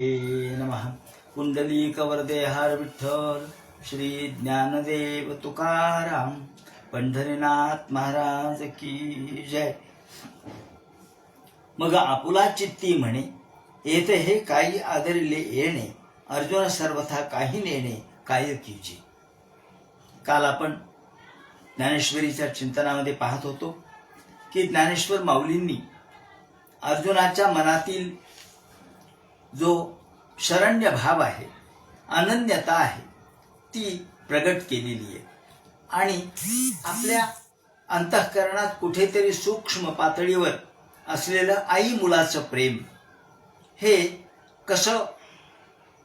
हे नमः। कुंडलीकवरदे हार विठ्ठल श्री ज्ञानदेव तुकाराम पंढरीनाथ महाराज की जय। मग आपुला चित्ती म्हणे येथे हे काही आदरिले येणे अर्जुन सर्वथा काही नेणे काय कीचे काल आपण ज्ञानेश्वरीच्या चिंतनामध्ये पाहत होतो की ज्ञानेश्वर माऊलींनी अर्जुनाच्या मनातील जो शरण्य भाव आहे अनन्यता आहे ती प्रगट केलेली आहे. आणि आपल्या अंतःकरणात कुठेतरी सूक्ष्म पातळीवर असलेलं आई मुलाचं प्रेम हे कसं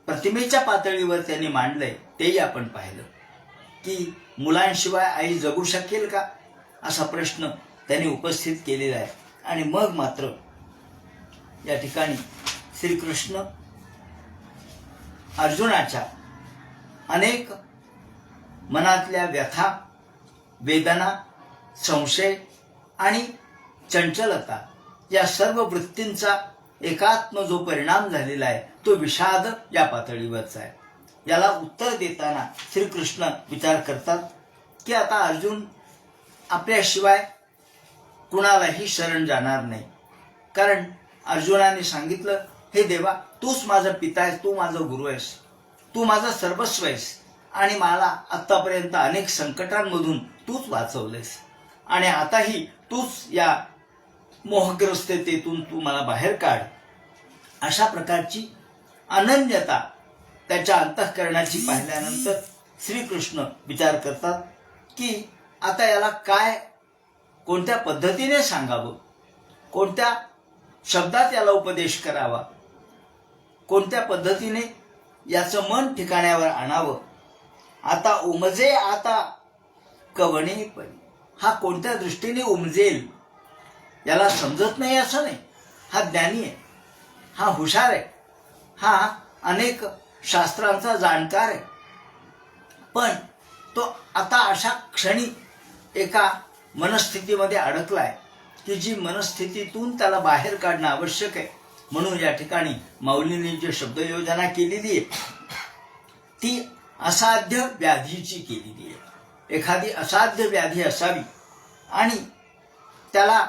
प्रतिमेच्या पातळीवर त्यांनी मांडलंय तेही आपण पाहिलं. की मुलांशिवाय आई जगू शकेल का? असा प्रश्न त्यांनी उपस्थित केलेला आहे. आणि मग मात्र या ठिकाणी श्रीकृष्ण अर्जुनाच्या अनेक मनातल्या व्यथा वेदना संशय आणि चंचलता या सर्व वृत्तींचा एकात्म जो परिणाम झालेला आहे तो विषाद या पातळीवरचा आहे. याला उत्तर देताना श्रीकृष्ण विचार करतात की आता अर्जुन आपल्याशिवाय कुणालाही शरण जाणार नाही. कारण अर्जुनाने सांगितलं हे देवा तूच माझा पिता आहेस तू माझा गुरु आहेस तू माझा सर्वस्व आहेस. आणि मला आत्तापर्यंत अनेक संकटांमधून तूच वाचवलेस आणि आताही तूच या मोहग्रस्ततेतून तू मला बाहेर काढ. अशा प्रकारची अनन्यता त्याच्या अंतःकरणाची पाहिल्यानंतर श्रीकृष्ण विचार करतात की आता याला काय कोणत्या पद्धतीने सांगावं? कोणत्या शब्दात याला उपदेश करावा? कोणत्या पद्धतीने याचं मन ठिकाण्यावर आणावं? आता उमजे आता कवणे पण. हा कोणत्या दृष्टीने उमजेल? याला समजत नाही असं नाही. हा ज्ञानी आहे. हा हुशार आहे. हा अनेक शास्त्रांचा जाणकार आहे. पण तो आता अशा क्षणी एका मनस्थितीमध्ये अडकला आहे की जी मनस्थितीतून त्याला बाहेर काढणं आवश्यक आहे. म्हणून या ठिकाणी माऊलींनी जी शब्दयोजना केलेली आहे ती असाध्य व्याधीची केलेली आहे. एखादी असाध्य व्याधी असावी आणि त्याला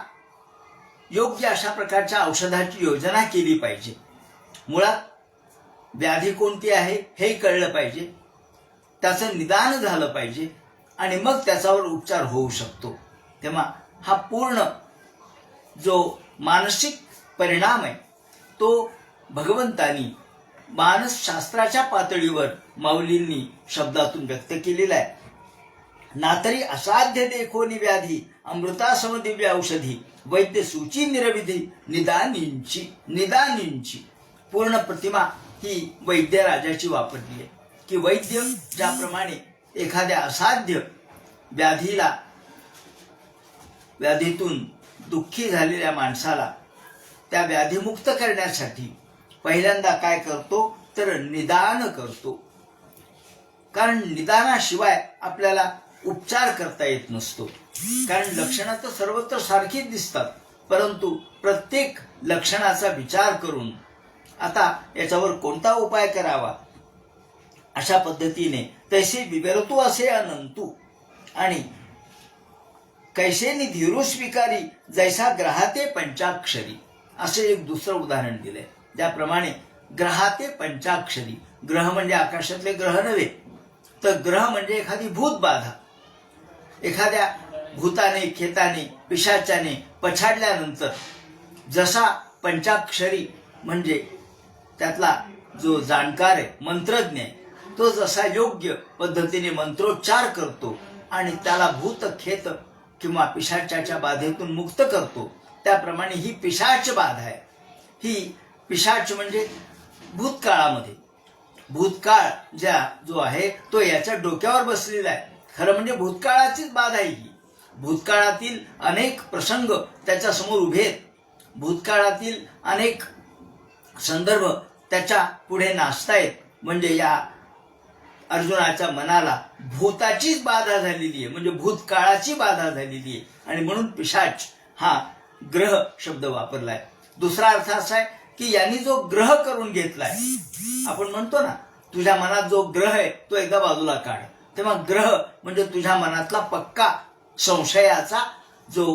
योग्य अशा प्रकारच्या औषधाची योजना केली पाहिजे. मुळात व्याधी कोणती आहे हेही कळलं पाहिजे. त्याचं निदान झालं पाहिजे आणि मग त्याच्यावर उपचार होऊ शकतो. तेव्हा हा पूर्ण जो मानसिक परिणाम आहे तो भगवंतानी मानसशास्त्राच्या पातळीवर माऊलींनी शब्दातून व्यक्त केलेला आहे. नातरी असाध्य देखोनी व्याधी अमृतासम दिव्य औषधी वैद्य सूची निरविधी निदानींची निदानींची. पूर्ण प्रतिमा ही वैद्य राजाची वापरली आहे. की वैद्य ज्याप्रमाणे एखाद्या असाध्य व्याधीला व्याधीतून दुःखी झालेल्या माणसाला त्या व्याधीमुक्त करण्यासाठी पहिल्यांदा काय करतो? तर निदान करतो. कारण निदानाशिवाय आपल्याला उपचार करता येत नसतो. कारण लक्षणं तर सर्वत्र सारखीच दिसतात. परंतु प्रत्येक लक्षणाचा विचार करून आता याच्यावर कोणता उपाय करावा? अशा पद्धतीने तैसे विवेरतो असे अनंतू. आणि कैसेनी धीरू स्वीकारी जैसा ग्रहाते पंचाक्षरी. असे एक दुसरं उदाहरण दिलंय. ज्याप्रमाणे ग्रहाते पंचाक्षरी ग्रह म्हणजे आकाशातले ग्रह नव्हे तर ग्रह म्हणजे एखादी भूत बाधा. एखाद्या भूताने खेताने पिशाच्याने पछाडल्यानंतर जसा पंचाक्षरी म्हणजे त्यातला जो जाणकार आहे मंत्रज्ञ आहे तो जसा योग्य पद्धतीने मंत्रोच्चार करतो आणि त्याला भूत खेत किंवा पिशाच्याच्या बाधेतून मुक्त करतो त्याप्रमाणे ही पिशाच बाधा आहे. ही पिशाच म्हणजे भूतकाळामध्ये. भूतकाळ ज्या जो आहे तो याच्या डोक्यावर बसलेला आहे. खरं म्हणजे भूतकाळाचीच बाधा आहे ही. भूतकाळातील अनेक प्रसंग त्याच्यासमोर उभे आहेत. भूतकाळातील अनेक संदर्भ त्याच्या पुढे नाचतायत. म्हणजे या अर्जुनाच्या मनाला भूताचीच बाधा झालेली आहे. म्हणजे भूतकाळाची बाधा झालेली आहे. आणि म्हणून पिशाच हा ग्रह शब्द वापरलाय. दुसरा अर्थ असा आहे की यांनी जो ग्रह करून घेतलाय आपण म्हणतो ना तुझ्या मनात जो ग्रह आहे तो एकदा बाजूला काढ. तेव्हा ग्रह म्हणजे तुझ्या मनातला पक्का संशयाचा जो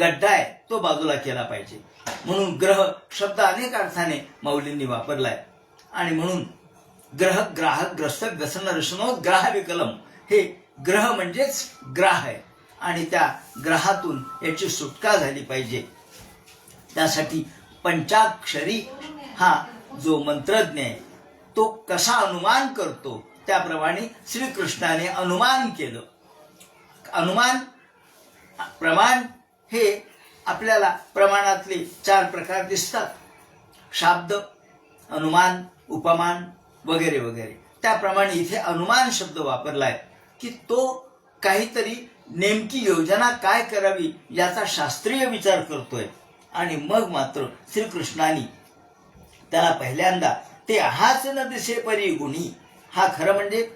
गड्डा आहे तो बाजूला केला पाहिजे. म्हणून ग्रह शब्द अनेक अर्थाने माऊलींनी वापरलाय. आणि म्हणून ग्रह ग्राहक ग्रस्त व्यसन रसनो ग्राह विकलम हे ग्रह म्हणजेच ग्राह आहे. आणि त्या ग्रहातून याची सुटका झाली पाहिजे. त्यासाठी पंचाक्षरी हा जो मंत्रज्ञ आहे तो कसा अनुमान करतो? त्याप्रमाणे श्रीकृष्णाने अनुमान केलं. अनुमान प्रमाण हे आपल्याला प्रमाणातले चार प्रकार दिसतात. शाब्द अनुमान उपमान वगैरे वगैरे. त्याप्रमाणे इथे अनुमान शब्द वापरलाय की तो काहीतरी नेमकी योजना काय करावी याचा शास्त्रीय विचार करतोय. आणि मग मात्र श्रीकृष्णानी त्याला पहिल्यांदा ते हाच न दिसे परी गुणी. हा खरं म्हणजे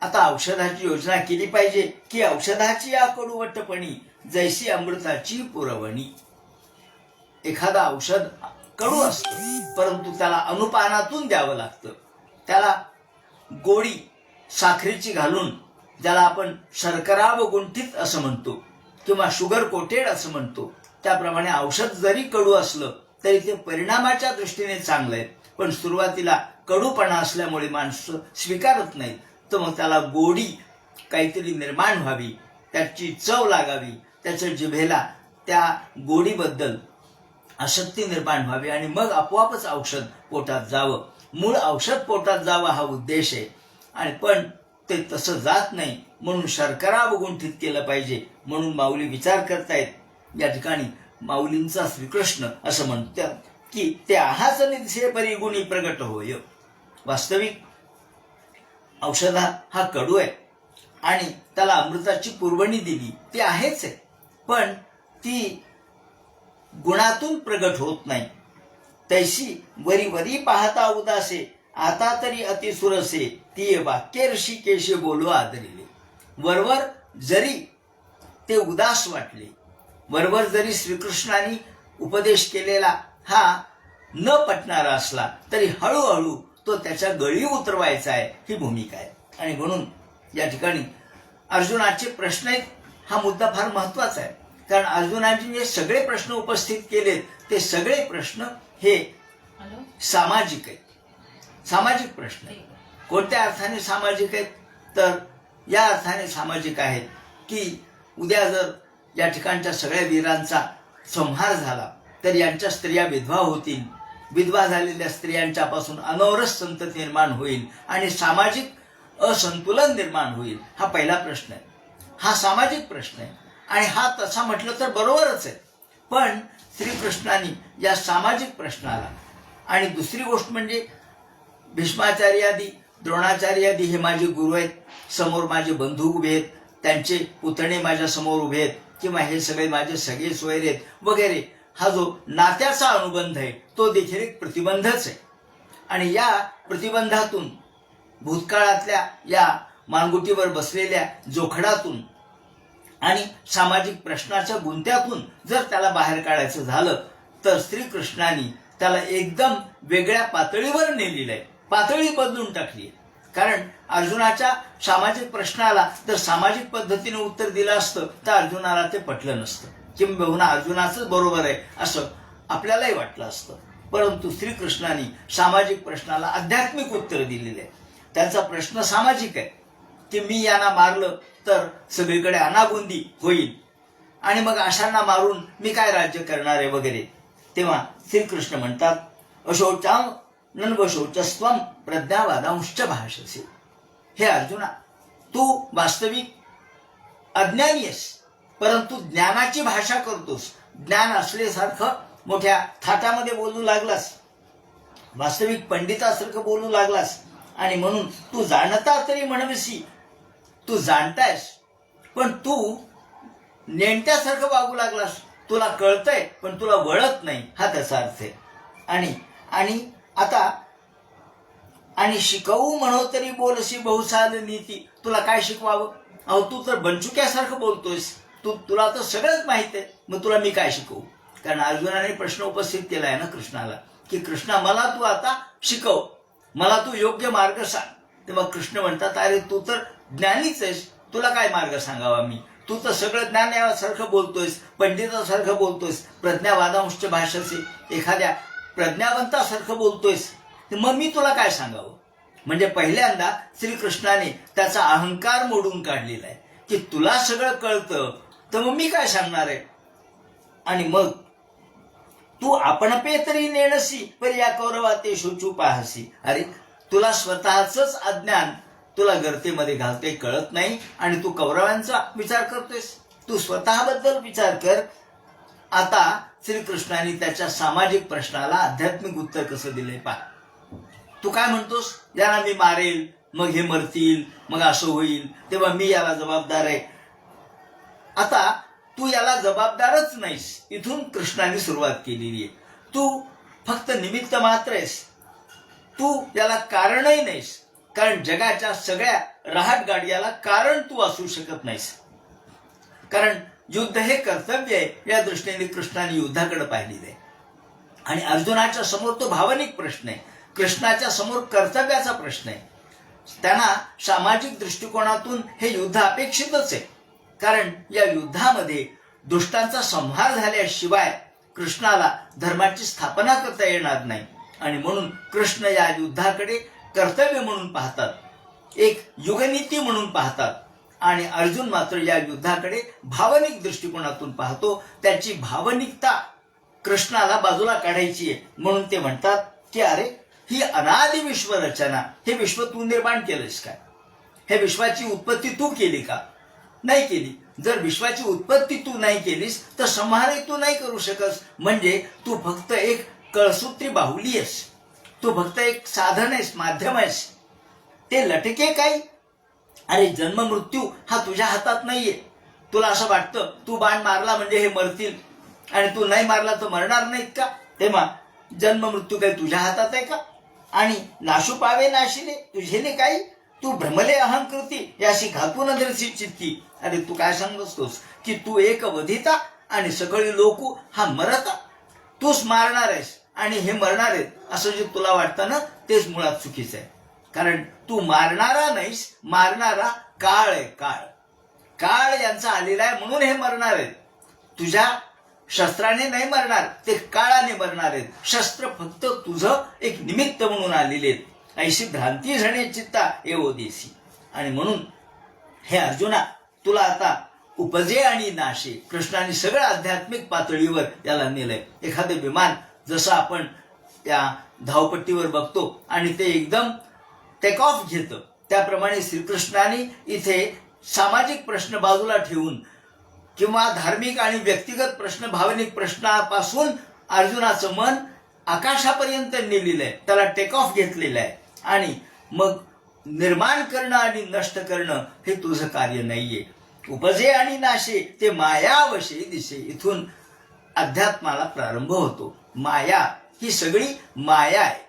आता औषधाची योजना केली पाहिजे की औषधाची या कडूवटपणी जैसी अमृताची पुरवणी. एखादा औषध कडू असतो परंतु त्याला अनुपानातून द्यावं लागतं. त्याला गोडी साखरेची घालून ज्याला आपण शर्करा व गुंठित असं म्हणतो किंवा शुगर कोटेड असं म्हणतो. त्याप्रमाणे औषध जरी कडू असलं तरी ते परिणामाच्या दृष्टीने चांगलं आहे पण सुरुवातीला कडूपणा असल्यामुळे माणसं स्वीकारत नाहीत. तर मग त्याला गोडी काहीतरी निर्माण व्हावी त्याची चव लागावी त्याच्या जिभेला त्या गोडीबद्दल आसक्ती निर्माण व्हावी आणि मग आपोआपच औषध पोटात जावं. मूळ औषध पोटात जावं हा उद्देश आहे. आणि पण ते तसं जात नाही. म्हणून शर्करा गुंठित केलं पाहिजे. म्हणून माऊली विचार करतायत. या ठिकाणी माऊलींचा श्रीकृष्ण असं म्हणतात की ते आहाच निधे परिगुणी प्रगट होय. वास्तविक औषधा हा कडू आहे. आणि त्याला अमृताची पुरवणी दिली. ती आहेच आहे. पण ती गुणातून प्रगट होत नाही. तैशी वरी वरी पाहता उदासे आता तरी अतिसुरसे ती वाक्य ऋषिकेशे बोलू आदरिले वरवर जरी ते उदास वाटले वरवर जरी श्रीकृष्णाने उपदेश केलेला हा न पटणारा असला तरी हळूहळू तो त्याच्या गळी उतरवायचा आहे ही भूमिका आहे. आणि म्हणून या ठिकाणी अर्जुनाचे प्रश्न आहेत हा मुद्दा फार महत्त्वाचा आहे. कारण अर्जुनाने जे सगळे प्रश्न उपस्थित केलेत ते सगळे प्रश्न हे सामाजिक आहेत. सामाजिक प्रश्न आहेत. कोणत्या अर्थाने सामाजिक आहेत? तर या अर्थाने सामाजिक आहेत की उद्या जर या ठिकाणच्या सगळ्या वीरांचा संहार झाला तर यांच्या स्त्रिया विधवा होतील. विधवा झालेल्या स्त्रियांच्यापासून अनवरस संतती निर्माण होईल आणि सामाजिक असंतुलन निर्माण होईल हा पहिला प्रश्न आहे. हा सामाजिक प्रश्न आहे. आणि हा तसा म्हटलं तर बरोबरच आहे. पण श्रीकृष्णाने या सामाजिक प्रश्नाला आणि दुसरी गोष्ट म्हणजे भीष्माचार्यादी द्रोणाचार्यादी हे माझे गुरु आहेत. समोर माझे बंधू उभे आहेत. त्यांचे पुतणे माझ्यासमोर उभे आहेत. किंवा हे सगळे माझे सगळे सोयरे आहेत. वगैरे. हा जो नात्याचा अनुबंध आहे तो देखील एक प्रतिबंधच आहे. आणि या प्रतिबंधातून भूतकाळातल्या या मानगुटीवर बसलेल्या जोखडातून आणि सामाजिक प्रश्नाच्या गुंत्यातून जर त्याला बाहेर काढायचं झालं तर श्रीकृष्णाने त्याला एकदम वेगळ्या पातळीवर नेलेलं आहे. पातळी बदलून टाकली. कारण अर्जुनाच्या सामाजिक प्रश्नाला जर सामाजिक पद्धतीने उत्तर दिलं असतं तर अर्जुनाला ते पटलं नसतं. किंबहुना अर्जुनाचंच बरोबर आहे असं आपल्यालाही वाटलं असतं. परंतु श्रीकृष्णाने सामाजिक प्रश्नाला आध्यात्मिक उत्तर दिलेले आहे. त्यांचा प्रश्न सामाजिक आहे. की मी यांना मारलं तर सगळीकडे अनागोंदी होईल. आणि मग अशांना मारून मी काय राज्य करणार आहे वगैरे. तेव्हा श्रीकृष्ण म्हणतात अशोचा नन्वशोचस्वम प्रज्ञावादांश्च भाषसे। हे अर्जुना तू वास्तविक अज्ञानी आहेस परंतु ज्ञानाची भाषा करतोस. ज्ञान असल्यासारखं मोठ्या थाटामध्ये बोलू लागलास. वास्तविक पंडितासारखं बोलू लागलास. आणि म्हणून तू जाणता तरी म्हणविसी. तू जाणतायस पण तू नेणत्यासारखं वागू लागलास. तुला कळतंय पण तुला वळत नाही. हा त्याचा अर्थ आहे. आणि आणि आता आणि शिकवू म्हणो तरी बोलशी बहुसाल नीती. तुला काय शिकवावं? अहो तू तर बनचुक्यासारखं बोलतोयस. तू तुला तर सगळंच माहीत आहे. मग तुला मी काय शिकवू? कारण अर्जुनाने प्रश्न उपस्थित केला आहे ना कृष्णाला की कृष्णा मला तू आता शिकव. मला तू योग्य मार्ग सांग. तेव्हा कृष्ण म्हणतात अरे तू तर ज्ञानीच आहेस. तुला काय मार्ग सांगावा मी? तू तर सगळं ज्ञान यासारखं बोलतोयस पंडितासारखं बोलतोयस प्रज्ञावादांश भाषेचे एखाद्या प्रज्ञावंतासारखं बोलतोयस. मग मी तुला काय सांगावं? म्हणजे पहिल्यांदा श्रीकृष्णाने त्याचा अहंकार मोडून काढलेला आहे. की तुला सगळं कळतं तर मग मी काय सांगणार आहे? आणि मग तू आपण पे तरी नेणसी पर या कौरवा ते शोचू पाहसी. अरे तुला स्वतःच अज्ञान तुला गर्तेमध्ये घालते कळत नाही. आणि तू कौरवांचा विचार करतोयस. तू स्वतःबद्दल विचार कर. आता श्रीकृष्णाने त्याच्या सामाजिक प्रश्नाला आध्यात्मिक उत्तर कसं दिलंय पा तू काय म्हणतोस? याला मी मारेल मग हे मरतील मग असं होईल. तेव्हा मी याला जबाबदार आहे. आता तू याला जबाबदारच नाहीस. इथून कृष्णाने सुरुवात केलेली आहे. तू फक्त निमित्त मात्र आहेस. तू याला कारणही नाहीस. कारण जगाच्या सगळ्या रहाट गाड्याला कारण तू असू शकत नाहीस. कारण युद्ध हे कर्तव्य आहे या दृष्टीने कृष्णाने युद्धाकडे पाहिलेलं आहे. आणि अर्जुनाच्या समोर तो भावनिक प्रश्न आहे. कृष्णाच्या समोर कर्तव्याचा प्रश्न आहे. त्यांना सामाजिक दृष्टिकोनातून हे युद्ध अपेक्षितच आहे. कारण या युद्धामध्ये दुष्टांचा संहार झाल्याशिवाय कृष्णाला धर्माची स्थापना करता येणार नाही. आणि म्हणून कृष्ण या युद्धाकडे कर्तव्य म्हणून पाहतात. एक युगनीती म्हणून पाहतात. आणि अर्जुन मात्र या युद्धाकडे भावनिक दृष्टिकोनातून पाहतो. त्याची भावनिकता कृष्णाला बाजूला काढायची आहे म्हणून ते म्हणतात की अरे ही अनादि विश्व रचना हे विश्व तू निर्माण केलंस काय हे विश्वाची उत्पत्ती तू केली का? नाही केली. जर विश्वाची उत्पत्ती तू नाही केलीस तर संहारही तू नाही करू शकस. म्हणजे तू फक्त एक कळसूत्री बाहुली आहेस. तू फक्त एक साधन आहेस माध्यम आहेस. ते लटके काही अरे जन्म मृत्यू हा तुझ्या हातात नाहीये. तुला असं वाटतं तू बाण मारला म्हणजे हे मरतील. आणि तू नाही मारला तर मरणार नाहीत का? तेव्हा जन्म मृत्यू काही तुझ्या हातात आहे का? आणि नाशू पावे नाशिले तुझेने काही? तू भ्रमले अहंकृती याशी घातून दर्शी चित्ती. अरे तू काय सांगतोस की तू एक वधिता आणि सगळी लोक हा मरता? तूच मारणार आहेस आणि हे मरणार आहेत. असं जे तुला वाटतं ना तेच मुळात चुकीचं आहे. कारण तू मारणारा नाहीस मारणारा काळ आहे काळ. काळ यांचा आलेला आहे म्हणून हे मरणार आहेत. तुझ्या शस्त्राने नाही मरणार ते काळाने मरणार आहेत. शस्त्र फक्त तुझं एक निमित्त म्हणून आलेले आहेत. ऐशी भ्रांती झणे चित्ता एवो देसी. आणि म्हणून हे अर्जुना तुला आता उपजे आणि नाशे. कृष्णाने सगळं आध्यात्मिक पातळीवर याला नेलंय. एखादं विमान जसं आपण त्या धावपट्टीवर बघतो आणि ते एकदम टेक ऑफ घेतं. त्याप्रमाणे श्रीकृष्णाने इथे सामाजिक प्रश्न बाजूला ठेवून किंवा धार्मिक आणि व्यक्तिगत प्रश्न भावनिक प्रश्नापासून अर्जुनाचं मन आकाशापर्यंत नेलेलं आहे. त्याला टेक ऑफ घेतलेलं आहे. आणि मग निर्माण करणं आणि नष्ट करणं हे तुझं कार्य नाहीये. उपजे आणि नाशे ते मायावशे दिसे इथून अध्यात्माला प्रारंभ होतो. माया ही सगळी माया आहे.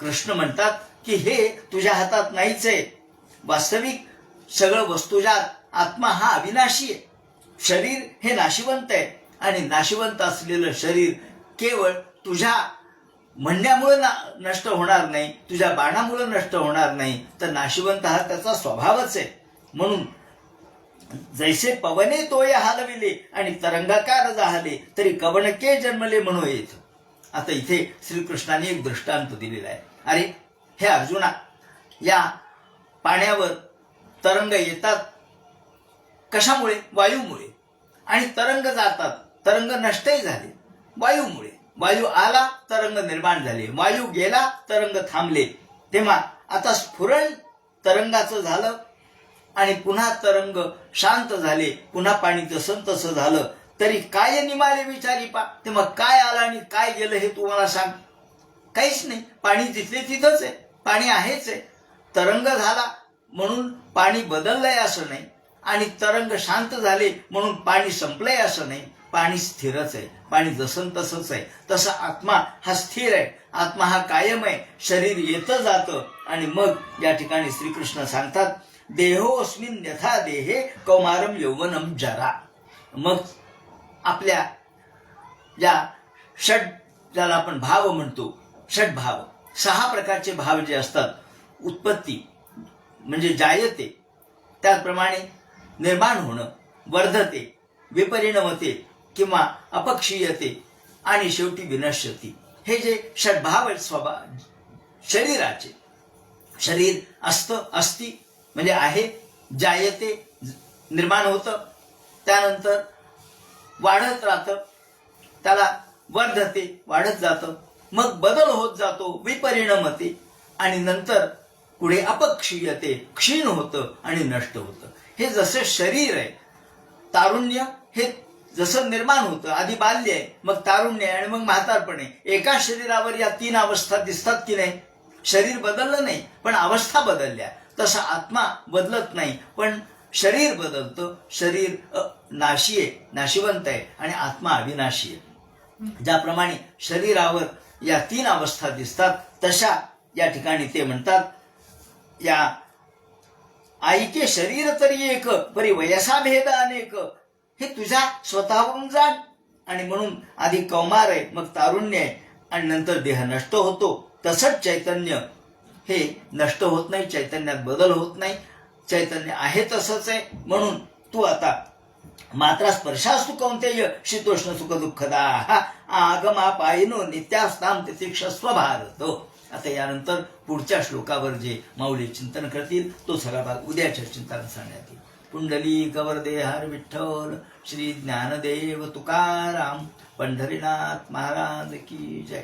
कृष्ण म्हणतात की हे तुझ्या हातात नाहीच आहे. वास्तविक सगळं वस्तुजात आत्मा हा अविनाशी आहे. शरीर हे नाशिवंत आहे. आणि नाशिवंत असलेलं शरीर केवळ तुझ्या म्हणण्यामुळे ना नष्ट होणार नाही तुझ्या बाणामुळे नष्ट होणार नाही. तर नाशिवंत हा त्याचा स्वभावच आहे. म्हणून जैसे पवने तोय हालविले आणि तरंगाकार जाहले तरी कवणके जन्मले म्हणू येत. आता इथे श्रीकृष्णाने एक दृष्टांत दिलेला आहे. अरे हे अर्जुना या पाण्यावर तरंग येतात. कशामुळे? वायूमुळे. आणि तरंग जातात. तरंग नष्टही झाले. वायूमुळे. वायू आला तरंग निर्माण झाले. वायू गेला तरंग थांबले. तेव्हा आता स्फुरण तरंगाचं झालं आणि पुन्हा तरंग शांत झाले. पुन्हा पाणी तसं तसं झालं. तरी काय निमाले विचारी पा. तेव्हा काय आलं आणि काय गेलं हे तुम्हाला सांग. काहीच नाही. पाणी तिथले तिथंच आहे. पाणी आहेच आहे. तरंग झाला म्हणून पाणी बदललंय असं नाही. आणि तरंग शांत झाले म्हणून पाणी संपलंय असं नाही. पाणी स्थिरच आहे. पाणी जसं तसंच आहे. तसा आत्मा हा स्थिर आहे. आत्मा हा कायम आहे. शरीर येतं जातं. आणि मग या ठिकाणी श्रीकृष्ण सांगतात देहोस्मिन यथा देहे कौमारम यौवनम जरा. मग आपल्या या षट ज्याला आपण भाव म्हणतो षटभाव सहा प्रकारचे भाव जे असतात उत्पत्ती म्हणजे जायते त्याचप्रमाणे निर्माण होणं वर्धते विपरिणमते किंवा अपक्षीयते आणि शेवटी विनश्यती. हे जे षडभाव आहेत स्वभाव शरीराचे शरीर असतं असती म्हणजे आहे जायते निर्माण होतं त्यानंतर वाढत राहतं त्याला वर्धते वाढत जातं मग बदल होत जातो विपरिणमते. आणि नंतर पुढे अपक्षीयते. क्षीण होतं आणि नष्ट होतं. हे जसं शरीर आहे तारुण्य हे जसं निर्माण होतं आधी बाल्य आहे मग तारुण्य आहे आणि मग म्हातारपण आहे. एका शरीरावर या तीन अवस्था दिसतात की नाही? शरीर बदललं नाही पण अवस्था बदलल्या. तसा आत्मा बदलत नाही पण शरीर बदलतं. शरीर नाशी आहे नाशिवंत आहे आणि आत्मा अविनाशी आहे. ज्याप्रमाणे शरीरावर या तीन अवस्था दिसतात. तशा या ठिकाणी ते म्हणतात या आईके शरीर तरी एक परी वयसा भेद अनेक. हे तुझ्या स्वतःवरून जाण. आणि म्हणून आधी कौमार आहे मग तारुण्य आहे आणि नंतर देह नष्ट होतो. तसंच चैतन्य. हे नष्ट होत नाही चैतन्यात बदल होत नाही. चैतन्य आहे तसंच आहे. म्हणून तू आता मात्रा स्पर्शास्तु कौंतेय शीतोष्ण सुख दुःखदा आगमा पायनो नित्यास्ताम तितिक्षस्व स्वभारत. आता यानंतर पुढच्या श्लोकावर जे माऊली चिंतन करतील तो सगळा भाग उद्याच्या चिंतन सांगण्यात येईल. कुंडली कवरदे हर विठ्ठल श्री ज्ञानदेव तुकाराम पंढरीनाथ महाराज की जय.